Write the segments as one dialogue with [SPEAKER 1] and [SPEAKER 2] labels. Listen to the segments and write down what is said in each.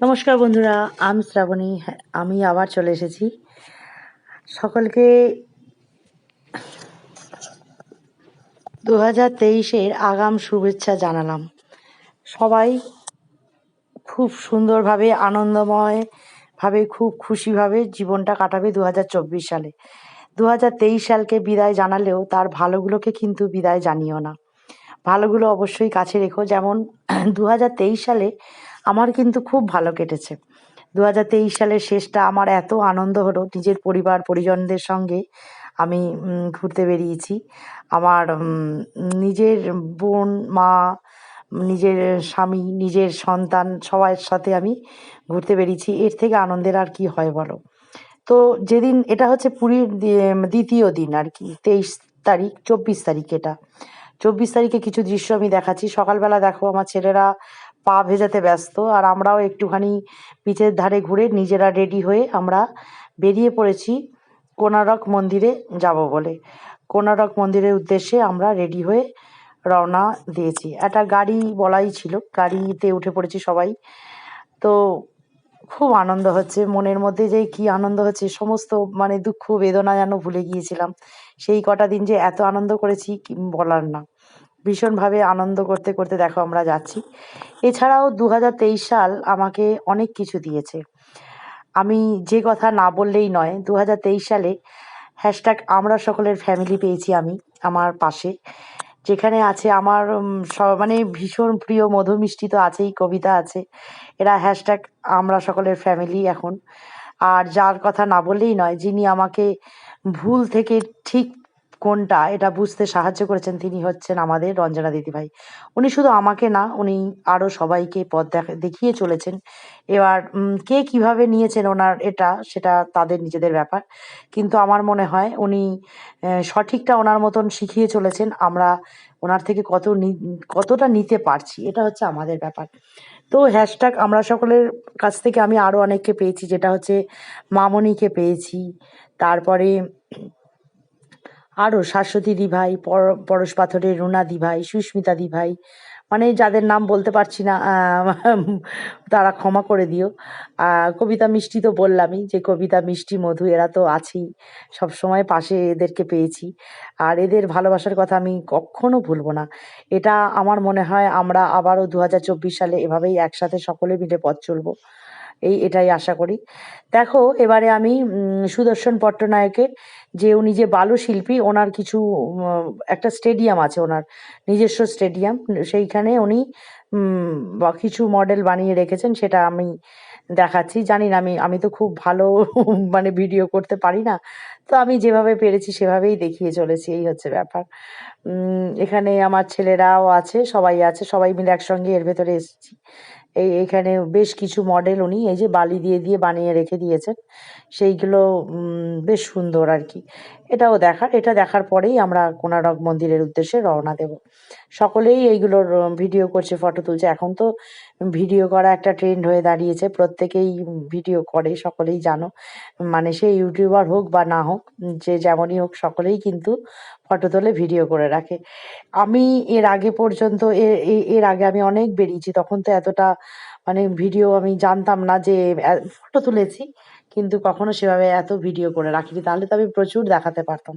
[SPEAKER 1] নমস্কার বন্ধুরা আমি শ্রাবণী। হ্যাঁ, আমি আবার চলে এসেছি। সকলকে দু হাজার তেইশের আগাম শুভেচ্ছা জানালাম। সবাই খুব সুন্দরভাবে আনন্দময়ভাবে খুব খুশিভাবে জীবনটা কাটাবে দু হাজার চব্বিশ সালে। দু হাজার তেইশ সালকে বিদায় জানালেও তার ভালোগুলোকে কিন্তু বিদায় জানিও না। ভালোগুলো অবশ্যই কাছে রেখো। যেমন দু হাজার তেইশ সালে আমার কিন্তু খুব ভালো কেটেছে। দু হাজার তেইশ সালের শেষটা আমার এত আনন্দ হলো, নিজের পরিবার, পরিজনদের সঙ্গে আমি ঘুরতে বেরিয়েছি। আমার নিজের বোন, মা, নিজের স্বামী, নিজের সন্তান সবার সাথে আমি ঘুরতে বেরিয়েছি। এর থেকে আনন্দের আর কি হয় বলো? তো যেদিন, এটা হচ্ছে পুরীর দ্বিতীয় দিন আর কি, তেইশ তারিখ, চব্বিশ তারিখ এটা। চব্বিশ তারিখে কিছু দৃশ্য আমি দেখাচ্ছি। সকালবেলা দেখো আমার ছেলেরা পা ভেজাতে ব্যস্ত আর আমরাও একটুখানি পিচের ধারে ঘুরে নিজেরা রেডি হয়ে আমরা বেরিয়ে পড়েছি কোনারক মন্দিরে যাব বলে। কোনারক মন্দিরের উদ্দেশ্যে আমরা রেডি হয়ে রওনা দিয়েছি। একটা গাড়ি বলাই ছিল, গাড়িতে উঠে পড়েছি সবাই। তো খুব আনন্দ হচ্ছে, মনের মধ্যে যে কি আনন্দ হচ্ছে, সমস্ত মানে দুঃখ, বেদনা যেন ভুলে গিয়েছিলাম। সেই কটা দিন যে এত আনন্দ করেছি বলার না। ভীষণভাবে আনন্দ করতে করতে দেখো আমরা যাচ্ছি। এছাড়াও দু হাজার তেইশ সাল আমাকে অনেক কিছু দিয়েছে। আমি যে কথা না বললেই নয় দু সালে হ্যাশট্যাগ আমরা সকলের ফ্যামিলি পেয়েছি আমি আমার পাশে। যেখানে আছে আমার উম, স- মানে ভীষণ প্রিয় মধু মিষ্টি তো আছেই কবিতা আছে। এরা হ্যাশট্যাগ আমরা সকলের ফ্যামিলি এখন। আর যার কথা না বললেই নয় যিনি আমাকে ভুল থেকে ঠিক কোনটা? এটা বুঝতে সাহায্য করেছেন তিনি হচ্ছেন আমাদের রঞ্জনা দিদিভাই উনি শুধু আমাকে না, উনি আরও সবাইকে পথ দেখা- দেখিয়ে চলেছেন। এবার কে কীভাবে নিয়েছেন ওনার এটা, সেটা তাদের নিজেদের ব্যাপার। কিন্তু আমার মনে হয় উনি সঠিকটা ওনার মতন শিখিয়ে চলেছেন। আমরা ওনার থেকে কত কতটা নিতে পারছি, এটা হচ্ছে আমাদের ব্যাপার। তো হ্যাশট্যাগ আমরা সকলের কাছ থেকে আমি আরও অনেককে পেয়েছি, যেটা হচ্ছে মামনিকে পেয়েছি। তারপরে আরও শাশ্বতী দিভাই, পর- পরশ পাথরের রুনা দিভাই, সুস্মিতা দিভাই মানে যাদের নাম বলতে পারছি না তারা ক্ষমা করে দিও। কবিতা মিষ্টি তো বললামই যে কবিতা মিষ্টি মধু, এরা তো আছেই। সব সময় পাশে এদেরকে পেয়েছি। আর এদের ভালোবাসার কথা আমি কখনো ভুলবো না। এটা আমার মনে হয় আমরা আবারও দু হাজার চব্বিশ সালে এভাবেই একসাথে সকলে মিলে পথ চলবো। এই এটাই আশা করি। দেখো, এবারে আমি সুদর্শন পট্টনায়কের যে উনি যে বালু শিল্পী ওনার কিছু একটা স্টেডিয়াম আছে ওনার, নিজস্ব স্টেডিয়াম, সেইখানে উনি কিছু মডেল বানিয়ে রেখেছেন, সেটা আমি দেখাচ্ছি। জানি না, আমি আমি তো খুব ভালো মানে ভিডিও করতে পারি না, তো আমি যেভাবে পেরেছি সেভাবেই দেখিয়ে চলেছি, এই হচ্ছে ব্যাপার। এখানে আমার ছেলেরাও আছে, সবাই আছে, সবাই মিলে একসঙ্গে এর ভেতরে এসেছি। এই এখানে বেশ কিছু মডেল উনি এই যে বালি দিয়ে দিয়ে বানিয়ে রেখে দিয়েছেন। সেইগুলো বেশ সুন্দর আর কি। এটাও দেখার এটা দেখার পরেই আমরা কোনারক মন্দিরের উদ্দেশ্যে রওনা দেব। সকলেই এইগুলোর ভিডিও করছে, ফটো তুলছে। এখন তো ভিডিও করা একটা ট্রেন্ড হয়ে দাঁড়িয়েছে, প্রত্যেকেই ভিডিও করে, সকলেই জানো। মানে সে ইউটিউবার হোক বা না হোক, যে যেমনই হোক, সকলেই কিন্তু ফটো তোলে, ভিডিও করে রাখে। আমি এর আগে পর্যন্ত এর আগে আমি অনেক বেরিয়েছি, তখন তো এতটা মানে ভিডিও আমি জানতাম না যে ফটো তুলেছি। কিন্তু কখনো সেভাবে এত ভিডিও করে রাখিনি। তাহলে তো আমি প্রচুর দেখাতে পারতাম।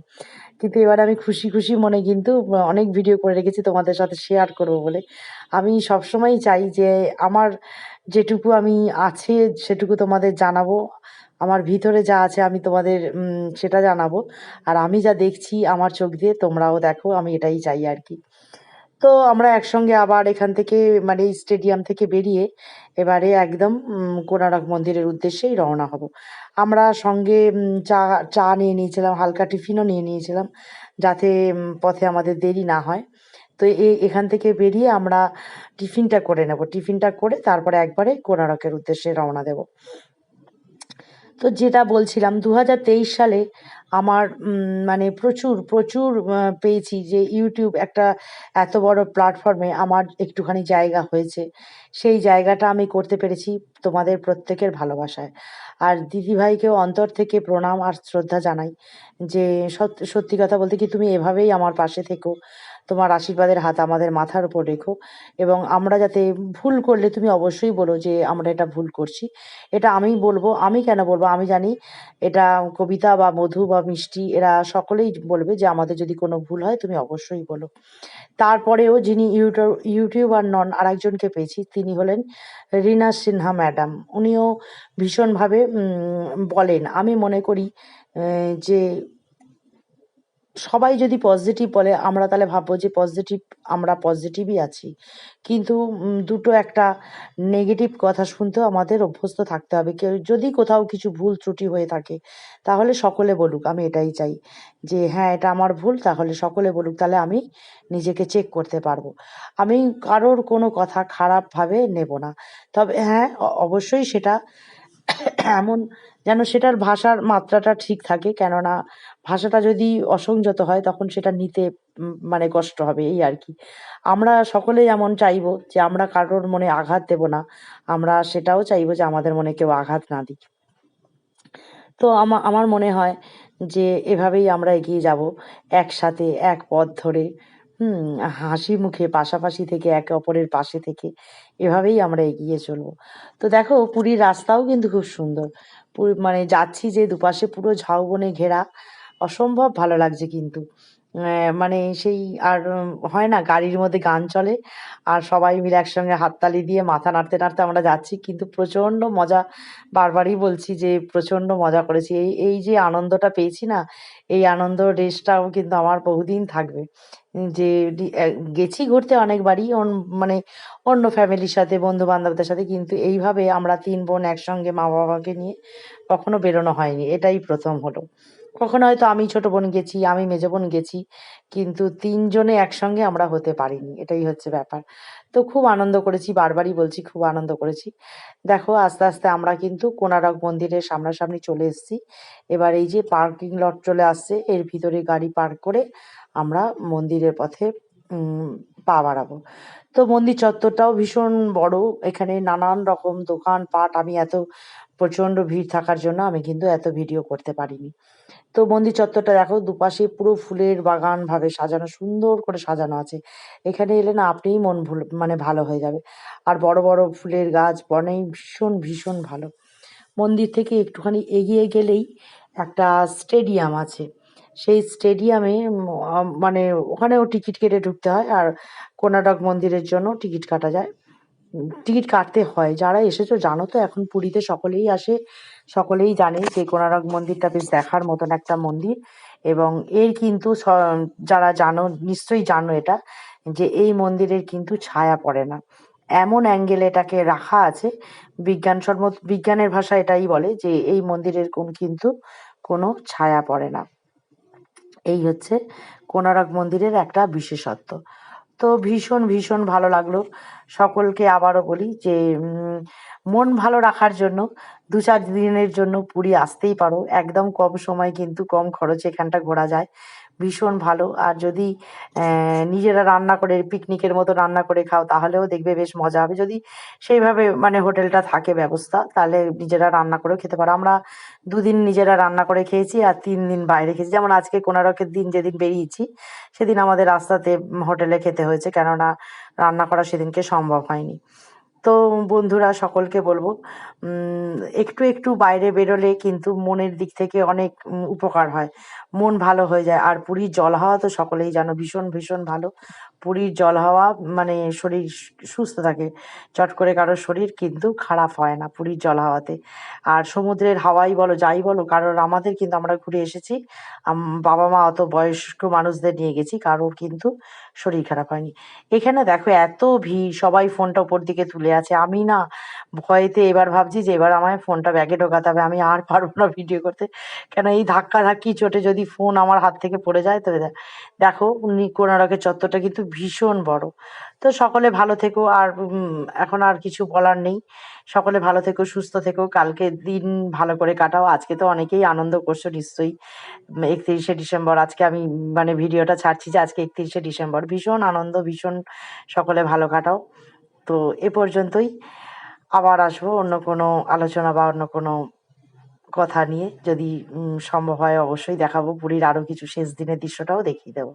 [SPEAKER 1] কিন্তু এবার আমি খুশি খুশি মনে কিন্তু অনেক ভিডিও করে রেখেছি তোমাদের সাথে শেয়ার করব বলে। আমি সবসময়ই চাই যে আমার যেটুকু আমি আছে সেটুকু তোমাদের জানাব। আমার ভিতরে যা আছে আমি তোমাদের সেটা জানাব। আর আমি যা দেখছি আমার চোখ দিয়ে তোমরাও দেখো, আমি এটাই চাই আর কি। তো আমরা একসঙ্গে আবার এখান থেকে মানে স্টেডিয়াম থেকে বেরিয়ে এবারে একদম কোনারক মন্দিরের উদ্দেশ্যেই রওনা হব। আমরা সঙ্গে চা চা নিয়ে নিয়েছিলাম, হালকা টিফিনও নিয়ে নিয়েছিলাম, যাতে পথে আমাদের দেরি না হয়। তো এখান থেকে বেরিয়ে আমরা টিফিনটা করে নেব। টিফিনটা করে তারপরে একবারে কোনারকের উদ্দেশ্যে রওনা দেব। তো যেটা বলছিলাম দু হাজার তেইশ সালে আমার মানে প্রচুর প্রচুর পেয়েছি যে ইউটিউব একটা এত বড় প্ল্যাটফর্মে আমার একটুখানি জায়গা হয়েছে। সেই জায়গাটা আমি করতে পেরেছি তোমাদের প্রত্যেকের ভালোবাসায়। আর দিদিভাইকেও অন্তর থেকে প্রণাম আর শ্রদ্ধা জানাই যে সত- সত্যি কথা বলতে কি তুমি এভাবেই আমার পাশে থেকো। তোমার আশীর্বাদের হাত আমাদের মাথার উপর রেখো এবং আমরা যাতে ভুল করলে তুমি অবশ্যই বলো যে আমরা এটা ভুল করছি। এটা আমি বলব, আমি কেন বলব? আমি জানি এটা কবিতা বা মধু বা মিষ্টি এরা সকলেই বলবে যে আমাদের যদি কোনো ভুল হয় তুমি অবশ্যই বলো। তারপরেও যিনি ইউটিউব ইউটিউবার নন, আরেকজনকে পেয়েছি, তিনি হলেন রিনা সিনহা ম্যাডাম। উনিও ভীষণভাবে বলেন, আমি মনে করি যে সবাই যদি পজিটিভ বলে, আমরা তাহলে ভাববো যে পজিটিভ আমরা পজিটিভই আছি। কিন্তু দুটো একটা নেগেটিভ কথা শুনতেও আমাদের অভ্যস্ত থাকতে হবে। কেউ, যদি কোথাও কিছু ভুল ত্রুটি হয়ে থাকে, তাহলে সকলে বলুক, আমি এটাই চাই যে হ্যাঁ এটা আমার ভুল, তাহলে সকলে বলুক, তাহলে আমি নিজেকে চেক করতে পারব। আমি কারোর কোনো কথা খারাপভাবে নেব না। তবে হ্যাঁ অবশ্যই সেটা এমন যেন সেটার ভাষার মাত্রাটা ঠিক থাকে, কেননা ভাষাটা যদি অসংযত হয় তখন সেটা নিতে মানে কষ্ট হবে, এই আর কি। আমরা সকলেই এমন চাইব যে আমরা কারোর মনে আঘাত দেব না, আমরা সেটাও চাইব যে আমাদের মনে কেউ আঘাত না দিক। তো আমা, আমার মনে হয় যে এভাবেই আমরা এগিয়ে যাব একসাথে, এক পথ ধরে। হুম, হাসি মুখে পাশাপাশি থেকে একে অপরের পাশে থেকে এভাবেই আমরা এগিয়ে চলবো। তো দেখো, পুরীর রাস্তাও কিন্তু খুব সুন্দর। মানে যাচ্ছি যে দুপাশে পুরো ঝাউবনে ঘেরা, অসম্ভব ভালো লাগছে কিন্তু। মানে সেই আর হয় না, গাড়ির মধ্যে গান চলে আর সবাই মিলে একসঙ্গে হাততালি দিয়ে মাথা নাড়তে নাড়তে আমরা যাচ্ছি। কিন্তু প্রচণ্ড মজা, বারবারই বলছি যে প্রচণ্ড মজা করেছি। এই এই যে আনন্দটা পেয়েছি না, এই আনন্দ রেসটাও কিন্তু আমার বহুদিন থাকবে। যে ডি- গেছি ঘুরতে অনেকবারই, অন- মানে অন্য ফ্যামিলির সাথে বন্ধু বান্ধবদের সাথে, কিন্তু এইভাবে আমরা তিন বোন একসঙ্গে মা বাবাকে নিয়ে কখনো বেরোনো হয়নি। এটাই প্রথম হলো। কখনো হয়তো আমি ছোট বোন গেছি, আমি মেজো বোন গেছি, কিন্তু তিনজনে একসঙ্গে আমরা হতে পারিনি। এটাই হচ্ছে ব্যাপার। তো খুব আনন্দ করেছি, বারবারই বলছি খুব আনন্দ করেছি। দেখো, আস্তে আস্তে আমরা কিন্তু কোনারক মন্দিরের সামনাসামনি চলে এসেছি। এবার এই যে পার্কিং লট চলে আসছে, এর ভিতরে গাড়ি পার্ক করে আমরা মন্দিরের পথে পা বাড়াবো। তো মন্দির চত্বরটাও ভীষণ বড়। এখানে নানান রকম দোকান পাট। আমি এত প্রচণ্ড ভিড় থাকার জন্য আমি কিন্তু এত ভিডিও করতে পারিনি। তো মন্দির চত্বরটা দেখো, দুপাশে পুরো ফুলের বাগান ভাবে সাজানো, সুন্দর করে সাজানো আছে। এখানে এলে না আপনিই মন ভুল মানে ভালো হয়ে যাবে। আর বড় বড় ফুলের গাছ, বনেই ভীষণ ভীষণ ভালো। মন্দির থেকে একটুখানি এগিয়ে গেলেই একটা স্টেডিয়াম আছে। সেই স্টেডিয়ামে মানে ওখানেও টিকিট কেটে ঢুকতে হয় আর কোনারক মন্দিরের জন্য টিকিট কাটা যায়। টিকিট কাটতে হয়। যারা এসেছ জানো তো, এখন পুরীতে সকলেই আসে, সকলেই জানে যে কোনারক মন্দিরটা বেশ দেখার মতন একটা মন্দির এবং এর কিন্তু যারা জানো, নিশ্চয়ই জানো এটা, যে এই মন্দিরের কিন্তু ছায়া পড়ে না। এমন অ্যাঙ্গেল এটাকে রাখা আছে, বিজ্ঞানসম্মত, বিজ্ঞানের ভাষা এটাই বলে যে এই মন্দিরের কোন কিন্তু কোনো ছায়া পড়ে না। এই হচ্ছে কোনারক মন্দিরের একটা বিশেষত্ব। তো ভীষণ ভীষণ ভালো লাগল। সকলকে আবারও বলি যে মন ভালো রাখার জন্য, দু চার দিনের জন্য পুরী আসতেই পারো। একদম কম সময় কিন্তু কম খরচে এখানটা ঘোরা যায়। ভীষণ ভালো। আর যদি নিজেরা রান্না করে পিকনিকের মতো রান্না করে খাও, তাহলেও দেখবে বেশ মজা হবে। যদি সেইভাবে মানে হোটেলটা থাকে ব্যবস্থা, তাহলে নিজেরা রান্না করেও খেতে পারো। আমরা দুদিন নিজেরা রান্না করে খেয়েছি আর তিন দিন বাইরে খেয়েছি। যেমন আজকে কোনারকের দিন যেদিন বেরিয়েছি, সেদিন আমাদের রাস্তাতে হোটেলে খেতে হয়েছে, কেননা রান্না করা সেদিনকে সম্ভব হয়নি। তো বন্ধুরা সকলকে বলব একটু একটু বাইরে বেরোলে কিন্তু মনের দিক থেকে অনেক উপকার হয়। মন ভালো হয়ে যায়। আর পুরীর জল হাওয়া তো সকলেই জানো, ভীষণ ভীষণ ভালো। পুরীর জল হাওয়া মানে শরীর সুস্থ থাকে। চট করে কারোর শরীর কিন্তু খারাপ হয় না পুরীর জল হাওয়াতে। আর সমুদ্রের হাওয়াই বলো, যাই বলো, কারোর আমাদের কিন্তু আমরা ঘুরে এসেছি। বাবা মা অত বয়স্ক মানুষদের নিয়ে গেছি, কারোর কিন্তু শরীর খারাপ হয়নি। এখানে দেখো এত ভিড়, সবাই ফোনটা ওপর দিকে তুলে আছে। আমি না ভয়েতে এবার ভাবছি যে এবার আমায় ফোনটা ব্যাগে ঢোকাতে হবে, আমি আর পারব না ভিডিও করতে। কেন এই ধাক্কা ধাক্কি চোটে যদি ফোন আমার হাত থেকে পড়ে যায় তো দে- দেখো উনি কোনারকের চত্বরটা কিন্তু ভীষণ বড়। তো সকলে ভালো থেকো আর এখন আর কিছু বলার নেই। সকলে ভালো থেকো, সুস্থ থেকো। কালকে দিন ভালো করে কাটাও। আজকে তো অনেকেই আনন্দ করছ নিশ্চয়ই। একত্রিশে ডিসেম্বর। আজকে আমি মানে ভিডিওটা ছাড়ছি যে আজকে একত্রিশে ডিসেম্বর। ভীষণ আনন্দ, ভীষণ সকলে ভালো কাটাও। তো এ পর্যন্তই। আবার আসব অন্য কোনো আলোচনা বা অন্য কোনো কথা নিয়ে। যদি সম্ভব হয় অবশ্যই দেখাবো। পুরীর আরও কিছু শেষ দিনের দৃশ্যটাও দেখিয়ে দেবো।